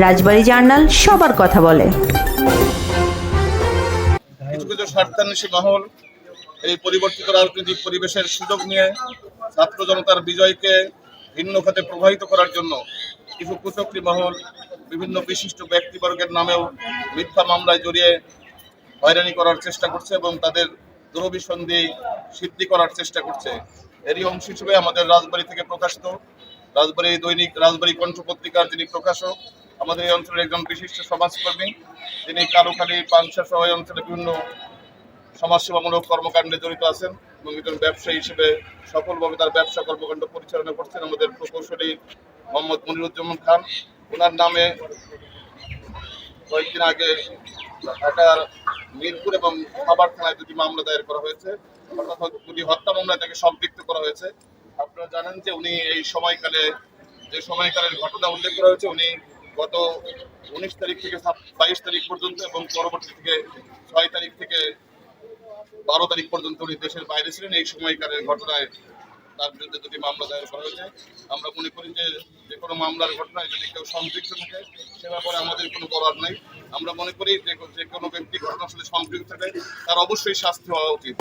রাজবাড়ী journal সবার কথা বলে। কিছু কিছু স্বার্থান্বেষী মহল, এই পরিবর্তিত রাজনৈতিক পরিবেশের সুযোগ নিয়ে ছাত্র জনতার বিজয়কে ভিন্ন খাতে প্রবাহিত করার জন্য কিছু কুচক্রী মহল, বিভিন্ন বিশিষ্ট ব্যক্তিবর্গের নামেও মিথ্যা মামলায় জড়িয়ে হয়রানি করার চেষ্টা করছে এবং তাদের দুরভিসন্ধি সিদ্ধি করার চেষ্টা করছে। এরই অংশ হিসেবে আমাদের রাজবাড়ী থেকে প্রকাশিত রাজবাড়ী দৈনিক রাজবাড়ী কণ্ঠ পত্রিকার যিনি প্রকাশক আমাদের এই অঞ্চলের একজন বিশিষ্ট সমাজকর্মী, তিনি কালুখালী পাংশা সহ অঞ্চলে বিভিন্ন সমাজসেবামূলক কর্মকাণ্ডে জড়িত আছেন এবং একজন ব্যবসায়ী হিসেবে সফলভাবে তার ব্যবসা কর্মকাণ্ড পরিচালনা করছেন আমাদের প্রকৌশলী মোহাম্মদ মনিরুজ্জামান খান। ওনার নামে কয়েকদিন আগে ঢাকার মিরপুর এবং খাবার থানায় দুটি মামলা দায়ের করা হয়েছে। অর্থাৎ দুটি হত্যা মামলায় তাকে সম্পৃক্ত করা হয়েছে। আপনারা জানেন যে উনি এই সময়কালে, যে সময়কালের ঘটনা উল্লেখ করা হয়েছে, উনি গত উনিশ তারিখ থেকে বাইশ তারিখ পর্যন্ত এবং পরবর্তী থেকে ছয় তারিখ থেকে বারো তারিখ পর্যন্ত উনি দেশের বাইরে ছিলেন। এই সময়কালের ঘটনায় তার বিরুদ্ধে দুটি মামলা দায়ের করা হয়েছে। আমরা মনে করি যে যে কোনো মামলার ঘটনায় যদি কেউ সম্পৃক্ত থাকে, সে ব্যাপারে আমাদের কোনো করার নাই। আমরা মনে করি যে যে কোনো ব্যক্তি ঘটনার সাথে সম্পৃক্ত থাকে তার অবশ্যই শাস্তি হওয়া উচিত।